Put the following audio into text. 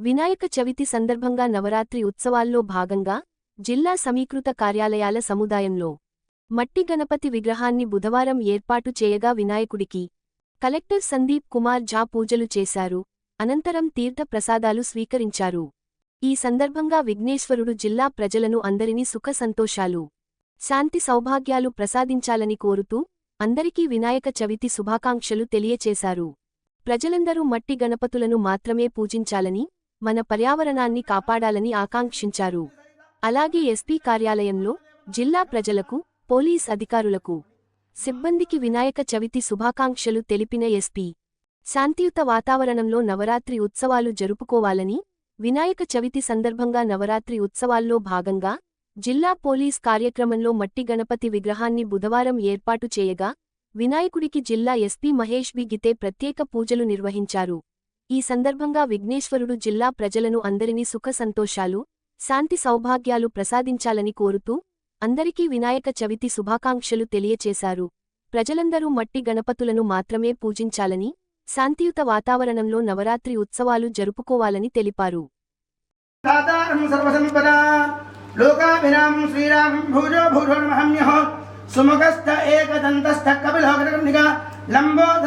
వినాయక చవితి సందర్భంగా నవరాత్రి ఉత్సవాల్లో భాగంగా జిల్లా సమీకృత కార్యాలయాల సముదాయంలో మట్టి గణపతి విగ్రహాన్ని బుధవారం ఏర్పాటు చేయగా వినాయకుడికి కలెక్టర్ సందీప్ కుమార్ ఝా పూజలు చేశారు. అనంతరం తీర్థ ప్రసాదాలు స్వీకరించారు. ఈ సందర్భంగా విఘ్నేశ్వరుడు జిల్లా ప్రజలను అందరినీ సుఖ సంతోషాలు శాంతి సౌభాగ్యాలు ప్రసాదించాలని కోరుతూ అందరికీ వినాయక చవితి శుభాకాంక్షలు తెలియచేశారు. ప్రజలందరూ మట్టి గణపతులను మాత్రమే పూజించాలని మన పర్యావరణాన్ని కాపాడాలని ఆకాంక్షించారు. అలాగే ఎస్పీ కార్యాలయంలో జిల్లా ప్రజలకు పోలీస్ అధికారులకు సిబ్బందికి వినాయక చవితి శుభాకాంక్షలు తెలిపిన ఎస్పీ. శాంతియుత వాతావరణంలో నవరాత్రి ఉత్సవాలు జరుపుకోవాలని వినాయక చవితి సందర్భంగా నవరాత్రి ఉత్సవాల్లో భాగంగా జిల్లా పోలీస్ కార్యక్రమంలో మట్టి గణపతి విగ్రహాన్ని బుధవారం ఏర్పాటు చేయగా వినాయకుడికి జిల్లా ఎస్పీ మహేష్ బి. గితే ప్రత్యేక పూజలు నిర్వహించారు. ఈ సందర్భంగా విఘ్నేశ్వరుడు జిల్లా ప్రజలను అందరినీ సుఖ సంతోషాలు శాంతి సౌభాగ్యాలు ప్రసాదించాలని కోరుతూ అందరికీ వినాయక చవితి శుభాకాంక్షలు తెలియచేశారు. ప్రజలందరూ మట్టి గణపతులను మాత్రమే పూజించాలని శాంతియుత వాతావరణంలో నవరాత్రి ఉత్సవాలు జరుపుకోవాలని తెలిపారు. సుముఖస్థ ఏకదంతస్థ లంబోదర